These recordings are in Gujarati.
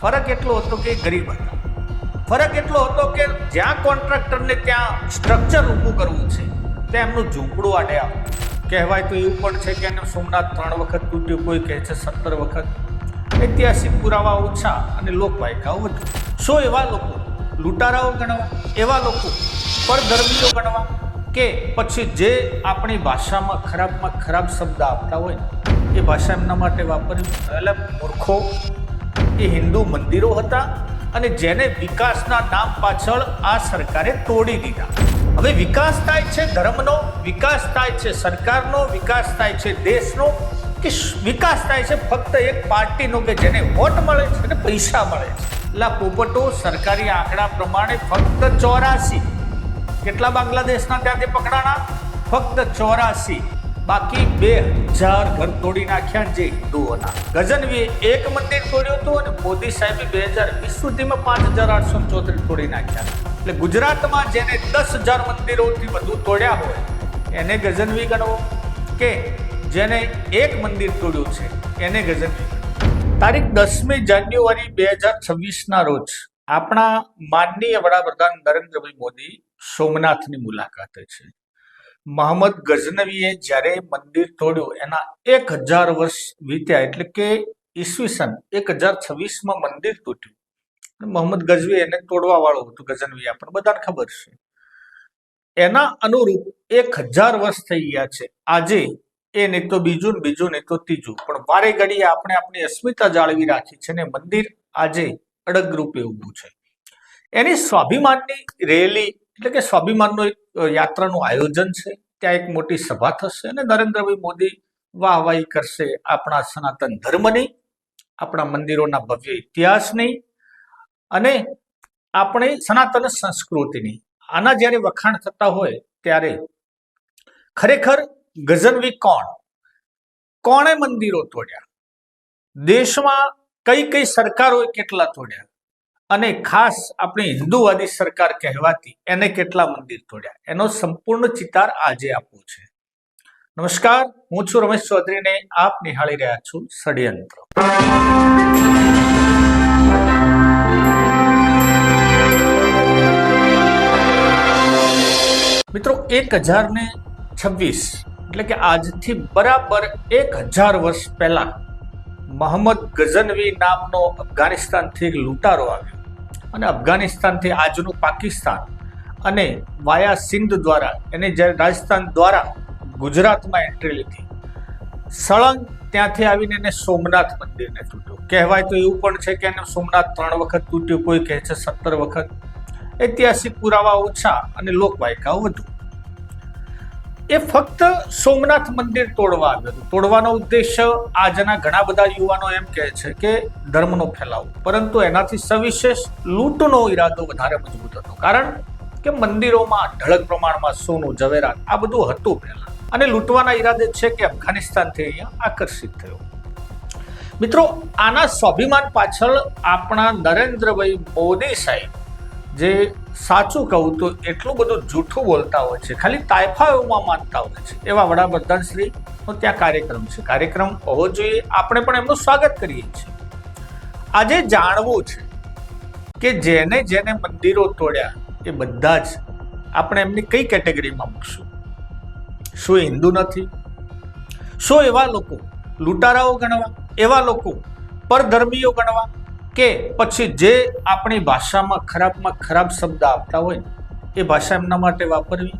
ફરક એટલો હતો કે ગરીબ હતા. ફરક એટલો હતો કે જ્યાં કોન્ટ્રાક્ટરને ત્યાં સ્ટ્રક્ચર ઊભું કરવું છે, ત્યાં એમનું ઝૂંપડું આડે આવે. કહેવાય તો એવું પણ છે કે એને સોમનાથ ત્રણ વખત તૂટ્યું, કોઈ કહે છે સત્તર વખત. ઐતિહાસિક પુરાવા ઓછા અને લોકવાયકાઓ વધુ. શું એવા લોકો? લૂંટારાઓ ગણવા? એવા લોકો? પરધર્મીઓ ગણવા? કે પછી જે આપણી ભાષામાં ખરાબમાં ખરાબ શબ્દ આપતા હોય એ ભાષા એમના માટે વાપરવી એટલે મૂર્ખો એ હિન્દુ મંદિરો હતા અને જેને વિકાસના નામ પાછળ આ સરકારે તોડી દીધા. હવે વિકાસ થાય છે ધર્મનો, વિકાસ થાય છે સરકારનો, વિકાસ થાય છે દેશનો, કે વિકાસ થાય છે ફક્ત એક પાર્ટીનો કે જેને વોટ મળે છે અને પૈસા મળે છે. એટલે પોપટો, સરકારી આંકડા પ્રમાણે ફક્ત ચોરાસી. કેટલા બાંગ્લાદેશના ત્યાંથી પકડાણા? ફક્ત ચોરાસી. બાકી બે હજાર ઘર તોડી નાખ્યા જે હિન્દુઓના ગઝનવીએ એક મંદિર તોડ્યું હતું અને મોદી સાહેબે બે હજાર વીસ સુધીમાં પાંચ હજાર આઠસો ચોત્રીસ તોડી નાખ્યા. એટલે ગુજરાતમાં જેને દસ હજાર મંદિરોથી વધુ તોડ્યા હોય, એને ગઝનવી ગણવો કે જેને એક મંદિર તોડ્યું છે, એને ગજનવી તારીખ દસમી જાન્યુઆરી બે હજાર છવ્વીસના રોજ આપણા માનનીય વડાપ્રધાન નરેન્દ્રભાઈ મોદી સોમનાથની મુલાકાતે છે. મોહમ્મદ ગઝનવીએ જ્યારે મંદિર તોડ્યું, એના એક હજાર વર્ષ વીત્યા એટલે કે ઈસવીસન એક હજાર છવ્વીસમાં મંદિર તૂટ્યું. મોહમ્મદ ગઝવી એને તોડવા વાળો હતું ગઝનવી આપણને બધાને ખબર છે. એના અનુરૂપ એક હજાર વર્ષ થઈ ગયા છે. આજે એ નહીં તો બીજું ને બીજું નહીં તો ત્રીજું. પણ વારે ઘડીએ આપણે આપણી અસ્મિતા જાળવી રાખી છે ને મંદિર આજે અડગ રૂપે ઊભું છે. એની સ્વાભિમાનની રેલી, એટલે કે સ્વાભિમાનનો એક યાત્રાનું આયોજન છે. ત્યાં એક મોટી સભા થશે અને નરેન્દ્રભાઈ મોદી વાહવાહી કરશે આપણા સનાતન ધર્મની, આપણા મંદિરોના ભવ્ય ઇતિહાસની અને આપણે સનાતન સંસ્કૃતિની. આના જ્યારે વખાણ થતા હોય ત્યારે ખરેખર ગઝનવી કોણ? કોણે મંદિરો તોડ્યા? દેશમાં કઈ કઈ સરકારોએ કેટલા તોડ્યા? અને ખાસ આપણી હિન્દુવાદી સરકાર કહેવાતી એને કેટલા મંદિર તોડ્યા? એનો સંપૂર્ણ ચિતાર આજે આપવો છે. નમસ્કાર, હું છું રમેશ ચૌધરીને આપ નિહાળી રહ્યા છું ષડયંત્ર. મિત્રો, એક હજાર ને છવ્વીસ, એટલે કે આજથી બરાબર એક હજાર વર્ષ પહેલા મોહમ્મદ ગઝનવી નામનો અફઘાનિસ્તાનથી એક લૂંટારો આવ્યો. અને અફઘાનિસ્તાનથી આજનું પાકિસ્તાન અને વાયા સિંધ દ્વારા એને જ્યારે રાજસ્થાન દ્વારા ગુજરાતમાં એન્ટ્રી લીધી. સળંગ ત્યાંથી આવીને એને સોમનાથ મંદિરને તૂટ્યું. કહેવાય તો એવું પણ છે કે એને સોમનાથ ત્રણ વખત તૂટ્યું, કોઈ કહે છે સત્તર વખત. ઐતિહાસિક પુરાવા ઓછા અને લોકવાયકા વધુ. એ ફક્ત સોમનાથ મંદિર તોડવા આવ્યો તોડવાનો ઉદ્દેશ્ય આજના ઘણા બધા યુવાનો એમ કહે છે કે ધર્મનો ફેલાવો. પરંતુ એનાથી સવિશેષ લૂંટનો ઈરાદો વધારે મજબૂત હતો. કારણ કે મંદિરોમાં ઢળક પ્રમાણમાં સોનું, ઝવેરાત આ બધું હતું પહેલાં. અને લૂંટવાના ઈરાદે છે કે અફઘાનિસ્તાનથી અહીંયા આકર્ષિત થયો. મિત્રો, આના સ્વાભિમાન પાછળ આપણા નરેન્દ્રભાઈ મોદી સાહેબ જે સાચું કહું તો એટલું બધું જૂઠું બોલતા હોય છે. ખાલી તાયફાઓમાં માનતા હોય છે. એવા વડાપ્રધાન શ્રીનો ત્યાં કાર્યક્રમ છે. કાર્યક્રમ હોવો જોઈએ. આપણે પણ એમનું સ્વાગત કરીએ છીએ. આજે જાણવું છે કે જેને જેને મંદિરો તોડ્યા એ બધા જ આપણે એમની કઈ કેટેગરીમાં મૂકશું? શું હિન્દુ નથી? શું એવા લોકો લૂંટારાઓ ગણવા? એવા લોકો પરધર્મીઓ ગણવા? કે પછી જે આપણી ભાષામાં ખરાબમાં ખરાબ શબ્દ આપતા હોય એ ભાષા એમના માટે વાપરવી?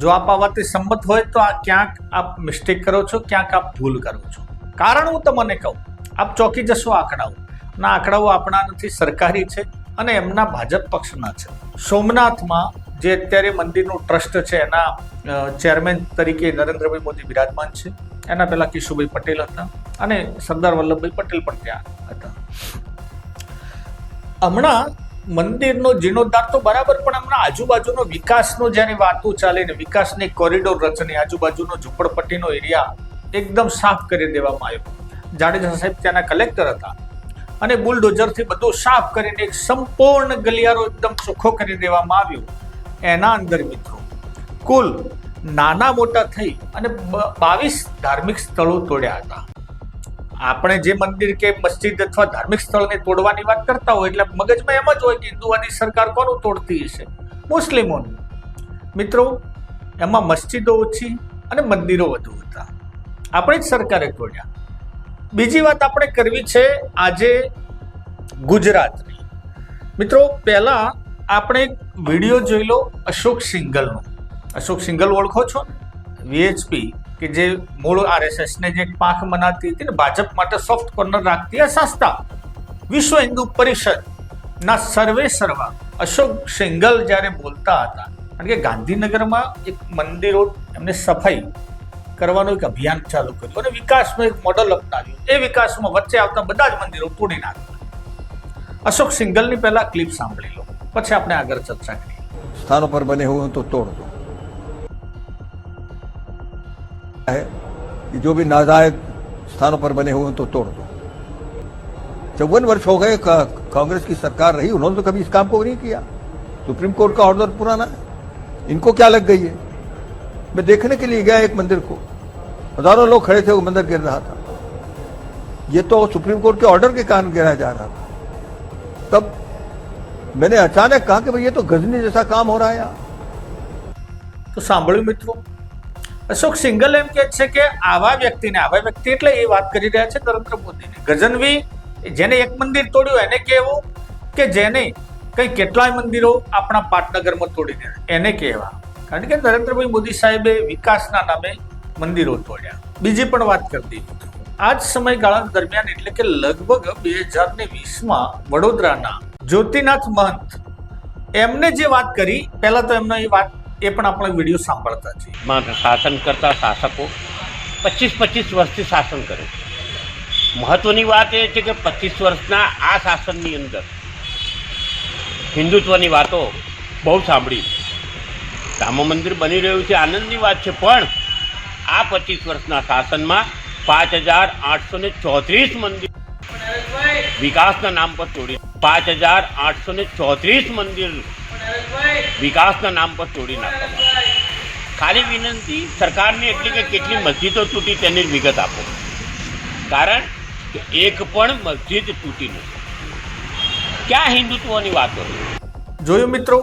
જો આપ આ સંમત હોય તો આ ક્યાંક આપ મિસ્ટેક કરો છો, ક્યાંક આપ ભૂલ કરો છો. કારણ હું તમને કહું, આપ ચોકી જશો આંકડાઓ. ના, આંકડાઓ આપણા નથી, સરકારી છે અને એમના ભાજપ પક્ષના છે. સોમનાથમાં જે અત્યારે મંદિરનું ટ્રસ્ટ છે, એના ચેરમેન તરીકે નરેન્દ્રભાઈ મોદી બિરાજમાન છે. એના પહેલા કિશુભાઈ પટેલ હતા અને સરદાર વલ્લભભાઈ પટેલ પણ ત્યાં હતા. હમણાં મંદિરનો જીર્ણોદ્ધાર તો બરાબર, પણ હમણાં આજુબાજુનો વિકાસનો જ્યારે વાતો ચાલે ને વિકાસની કોરિડોર રચની આજુબાજુનો ઝૂંપડપટ્ટીનો એરિયા એકદમ સાફ કરી દેવામાં આવ્યો. જાડેજા સાહેબ ત્યાંના કલેક્ટર હતા અને બુલડોઝરથી બધું સાફ કરીને એક સંપૂર્ણ ગલિયારો એકદમ ચોખ્ખો કરી દેવામાં આવ્યો. એના અંદર મિત્રો, કુલ નાના મોટા થઈ અને બાવીસ ધાર્મિક સ્થળો તોડ્યા હતા. આપણે જે મંદિર કે મસ્જિદ અથવા ધાર્મિક સ્થળને તોડવાની વાત કરતા હોય એટલે મગજમાં એમ જ હોય કે હિન્દુઓની સરકાર કોનું તોડતી હશે? મુસ્લિમોનું. મિત્રો, એમાં મસ્જિદો ઓછી અને મંદિરો વધુ હતા. આપણી જ સરકારે તોડ્યા. બીજી વાત આપણે કરવી છે આજે ગુજરાતની. મિત્રો, પહેલાં આપણે એક વીડિયો જોઈ લો અશોક સિંગલનો. અશોક સિંગલ ઓળખો છો? વીએચપી કે જે મૂળ આરએસએસને જે પાંખ મનાતી હતી ને ભાજપ માટે સોફ્ટ કોર્નર રાખતી આ સંસ્થા. વિશ્વ હિન્દુ પરિષદના સર્વે સર્વા અશોક સિંગલ જ્યારે બોલતા હતા, કારણ કે ગાંધીનગરમાં એક મંદિરો એમને સફાઈ કરવાનું એક અભિયાન ચાલુ કર્યું અને વિકાસનું એક મોડલ અપનાવ્યું. એ વિકાસમાં વચ્ચે આવતા બધા જ મંદિરો તોડી નાખ્યા. અશોક સિંગલની પહેલા ક્લિપ સાંભળી લો. પછી આપણે આગળ ચર્ચા કરીએ. સ્થાનો પર બને હું તો તોડ દો. है कि जो भी नाजायज स्थानों पर बने हुए हैं तो तोड़ दो चौवन वर्ष हो गए का- कांग्रेस की सरकार रही उन्होंने तो कभी इस काम को नहीं किया सुप्रीम कोर्ट का ऑर्डर पुराना है इनको क्या लग गई है मैं देखने के लिए गया एक मंदिर को हजारों लोग खड़े थे वो मंदिर गिर रहा था ये तो सुप्रीम कोर्ट के ऑर्डर के कारण गिराया जा रहा था तब मैंने अचानक कहा कि भाई ये तो गजनी जैसा काम हो रहा है यार તો સાંભળ્યું મિત્રો અશોક, સિંગલ એમ કહે છે કે આવા વ્યક્તિને, આવા વ્યક્તિ એટલે એ વાત કરી રહ્યા છે નરેન્દ્ર મોદીને. ગજનવી, જેને એક મંદિર તોડ્યું, એને કહેવું કે જેને કઈ કેટલાય મંદિરો આપણા પાટનગરમાં તોડી દે એને કહેવા. કારણ કે નરેન્દ્રભાઈ મોદી સાહેબે વિકાસના નામે મંદિરો તોડ્યા. બીજી પણ વાત કરતી આ જ સમયગાળા દરમિયાન એટલે કે લગભગ બે હજાર ને વીસમાં વડોદરાના જ્યોતિનાથ મહંત એમને જે વાત કરી, પહેલાં તો એમનો એ વાત એ પણ આપણે વીડિયો સાંભળતા છીએ. માત્ર શાસન કરતા શાસકો પચીસ પચીસ વર્ષથી શાસન કરે છે. મહત્વની વાત એ છે કે પચીસ વર્ષના આ શાસનની અંદર હિન્દુત્વની વાતો બહુ સાંભળી રામ મંદિર બની રહ્યું છે, આનંદની વાત છે, પણ આ પચીસ વર્ષના શાસનમાં પાંચ હજાર આઠસો ને ચોત્રીસ મંદિર વિકાસના નામ પર તોડી પાંચ હજાર આઠસો ને ચોત્રીસ મંદિર વિકાસના નામ પર તોડી નાખવામાં ખાલી વિનંતી, સરકારને એટલી કે કેટલી મસ્જિદો તૂટી તેની વિગત આપો. કારણ કે એક પણ મસ્જિદ તૂટી નથી. ક્યાં હિન્દુત્વની વાતો જોયું મિત્રો?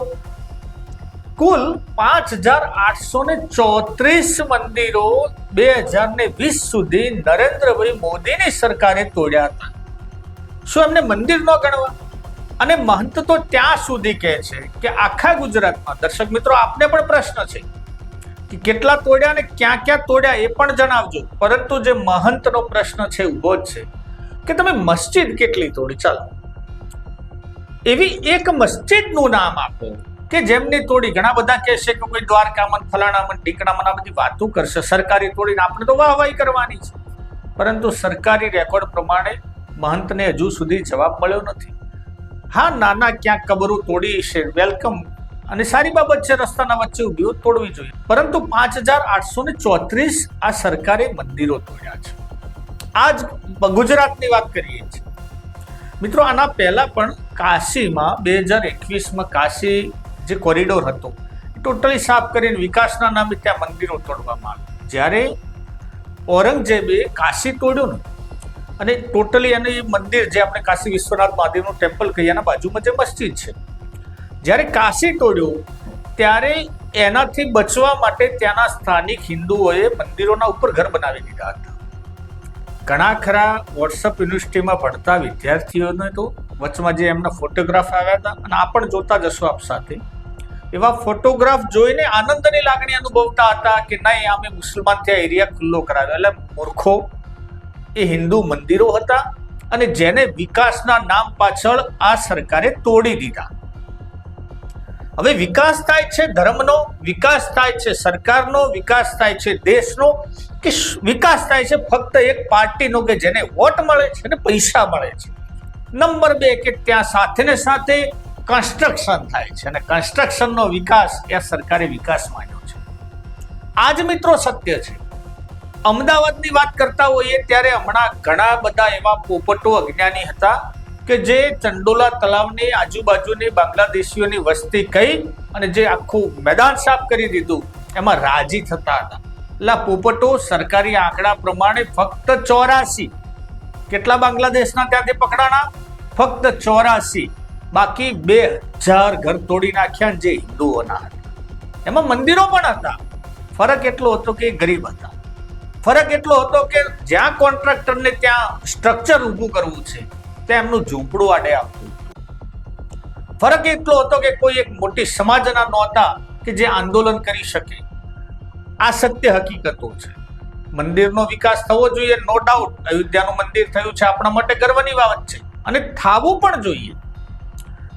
કુલ પાંચ હજાર આઠસો ને ચોત્રીસ મંદિરો બે હજાર ને વીસ સુધી નરેન્દ્રભાઈ મોદીની સરકારે તોડ્યા હતા. શું એમને મંદિર ન ગણવા? અને મહંત તો ત્યાં સુધી કહે છે કે આખા ગુજરાતમાં, દર્શક મિત્રો, આપને પણ પ્રશ્ન છે કે કેટલા તોડ્યા ને ક્યાં ક્યાં તોડ્યા એ પણ જણાવજો. પરંતુ જે મહંતનો પ્રશ્ન છે, ઊભો જ છે કે તમે મસ્જિદ કેટલી તોડી? ચાલો. એવી એક મસ્જિદનું નામ આપો કે જેમની તોડી ઘણા બધા કહેશે કે કોઈ દ્વારકામન ફલાણામન ઢીકણામન આ બધી વાતો કરશે. સરકારી તોડીને આપણે તો વાહવાહી કરવાની છે. પરંતુ સરકારી રેકોર્ડ પ્રમાણે મહંતને હજુ સુધી જવાબ મળ્યો નથી. હા, નાના ક્યાંક કબરો તોડી છે. વેલકમ અને સારી બાબત છે, રસ્તાના વચ્ચે ઉભીઓ તોડવી જોઈએ. પરંતુ પાંચ હજાર આઠસો ને ચોત્રીસ આ સરકારે મંદિરો તોડ્યા છે. આજ ગુજરાતની વાત કરીએ છીએ. મિત્રો, આના પહેલા પણ કાશીમાં બે હજાર એકવીસમાં કાશી જે કોરિડોર હતો, એ ટોટલી સાફ કરીને વિકાસના નામે ત્યાં મંદિરો તોડવામાં આવ્યા. જ્યારે ઔરંગઝેબે કાશી તોડ્યું ને અને ટોટલી એને એ મંદિર જે આપણે કાશી વિશ્વનાથ મહાદેવનું ટેમ્પલ કહીએ, એના બાજુમાં જે મસ્જિદ છે. જ્યારે કાશી તોડ્યું, ત્યારે એનાથી બચવા માટે ત્યાંના સ્થાનિક હિન્દુઓએ મંદિરોના ઉપર ઘર બનાવી દીધા હતા. ઘણા ખરા વોટ્સઅપ યુનિવર્સિટીમાં ભણતા વિદ્યાર્થીઓને તો વચમાં જે એમના ફોટોગ્રાફ આવ્યા હતા, અને આ પણ જોતા જશો આપ સાથે. એવા ફોટોગ્રાફ જોઈને આનંદની લાગણી અનુભવતા હતા કે નહીં અમે મુસલમાન ત્યાં એરિયા ખુલ્લો કરાવ્યો. એટલે મૂર્ખો એ હિન્દુ મંદિરો હતા અને જેને વિકાસના નામ પાછળ આ સરકારે તોડી દીધા. હવે વિકાસ થાય છે ધર્મનો, વિકાસ થાય છે સરકારનો, વિકાસ થાય છે દેશનો, કે વિકાસ થાય છે ફક્ત એક પાર્ટીનો કે જેને વોટ મળે છે અને પૈસા મળે છે. નંબર બે કે ત્યાં સાથે ને સાથે કન્સ્ટ્રક્શન થાય છે અને કન્સ્ટ્રક્શનનો વિકાસ એ સરકારે વિકાસ માન્યો છે. આજ મિત્રો સત્ય છે. અમદાવાદની વાત કરતા હોઈએ ત્યારે હમણાં ઘણા બધા એવા પોપટો અજ્ઞાની હતા કે જે ચંડોલા તલાવની આજુબાજુની બાંગ્લાદેશીઓની વસ્તી કહી અને જે આખું મેદાન સાફ કરી દીધું, એમાં રાજી થતા હતા. એટલે પોપટો સરકારી આંકડા પ્રમાણે ફક્ત ચોરાસી. કેટલા બાંગ્લાદેશના ત્યાંથી પકડાણા? ફક્ત ચોરાસી. બાકી બે હજાર ઘર તોડી નાખ્યા જે હિન્દુઓના હતા. એમાં મંદિરો પણ હતા. ફરક એટલો હતો કે ગરીબ હતા. ફરક એટલો હતો કે જ્યાં કોન્ટ્રાક્ટરને ત્યાં સ્ટ્રક્ચર ઊભું કરવું છે, ત્યાં એમનું ઝૂંપડું આડે આવતું. ફરક એટલો હતો કે કોઈ એક મોટી સમાજના નહોતા કે જે આંદોલન કરી શકે. આ સત્ય હકીકતો છે. મંદિરનો વિકાસ થવો જોઈએ નો ડાઉટ અયોધ્યાનું મંદિર થયું છે, આપણા માટે ગર્વની બાબત છે. અને થાવું પણ જોઈએ.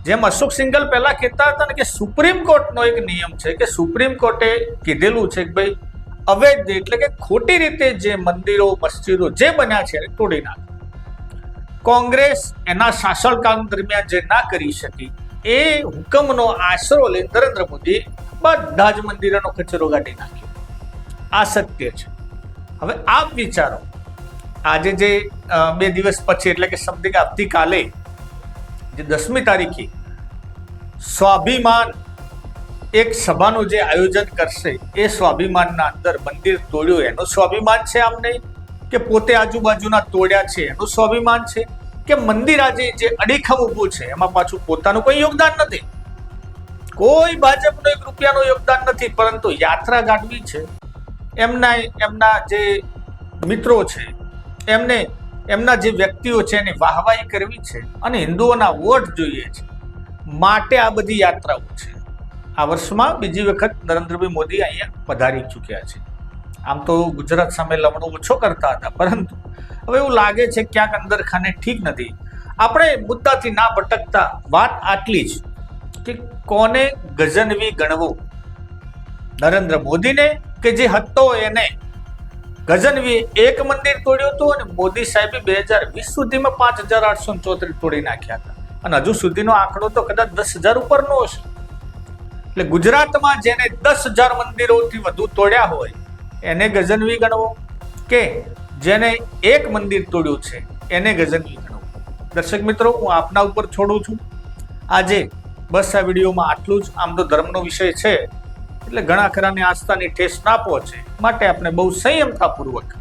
જેમ અશોક સિંગલ પહેલા કહેતા હતા ને કે સુપ્રીમ કોર્ટનો એક નિયમ છે કે સુપ્રીમ કોર્ટે કીધેલું છે કે ભાઈ અવૈધ એટલે કે ખોટી રીતે જે મંદિરો, મસ્જિદો જે બન્યા છે એને તોડી નાખે કોંગ્રેસ એના શાસનકાળ દરમિયાન જે ના કરી શકી, એ હુકમનો આશરો લઈ નરેન્દ્ર મોદી બધા જ મંદિરોનો કચરો કાઢી નાખ્યો. આ સત્ય છે. હવે આપ વિચારો, આજે જે બે દિવસ પછી એટલે કે સમથિંગ આવતીકાલે જે દસમી તારીખે સ્વાભિમાન એક સભાનું જે આયોજન કરશે એ સ્વાભિમાનના અંદર મંદિર તોડ્યું, એનું સ્વાભિમાન છે આમ નહીં? કે પોતે આજુબાજુના તોડ્યા છે, એનું સ્વાભિમાન છે? કે મંદિર આજે જે અડીખમ ઊભું છે, એમાં પાછું પોતાનું કોઈ યોગદાન નથી? કોઈ ભાજપનો એક રૂપિયાનું યોગદાન નથી, પરંતુ યાત્રા ગાઢવી છે. એમના એમના જે મિત્રો છે, એમને, એમના જે વ્યક્તિઓ છે એની વાહવાહી કરવી છે અને હિન્દુઓના વોટ જોઈએ છે. માટે આ બધી યાત્રાઓ છે. આ વર્ષમાં બીજી વખત નરેન્દ્રભાઈ મોદી અહીંયા પધારી ચૂક્યા છે. આમ તો ગુજરાત સામે લમણો ઓછો કરતા હતા, પરંતુ હવે એવું લાગે છે ક્યાંક અંદર ખાને ઠીક નથી. આપણે મુદ્દાથી ના ભટકતા વાત આટલી જ કે કોને ગજનવી ગણવું? નરેન્દ્ર મોદીને કે જે હતો એને? ગજનવી એક મંદિર તોડ્યું હતું અને મોદી સાહેબે બે હજાર વીસ સુધીમાં પાંચ હજાર આઠસો ચોત્રીસ તોડી નાખ્યા હતા. અને હજુ સુધીનો આંકડો તો કદાચ દસ હજાર ઉપરનો હશે. એટલે ગુજરાતમાં જેને દસ હજાર મંદિરોથી વધુ તોડ્યા હોય, એને ગજનવી ગણવો કે જેને એક મંદિર તોડ્યું છે, એને ગજનવી ગણવો? દર્શક મિત્રો, હું આપના ઉપર છોડું છું. આજે બસ આ વિડીયોમાં આટલું જ. આમ તો ધર્મનો વિષય છે, એટલે ઘણા ખરાને આસ્થાની ઠેસ ના પહોંચે. માટે આપણે બહુ સંયમતાપૂર્વક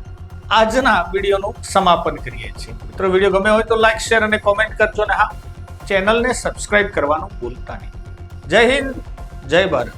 આજના વિડીયોનું સમાપન કરીએ છીએ. મિત્રો, વીડિયો ગમે હોય તો લાઈક શેર અને કોમેન્ટ કરજો ને હા, ચેનલને સબસ્ક્રાઇબ કરવાનું ભૂલતા નહીં. જય હિન્દ. જય ભારત.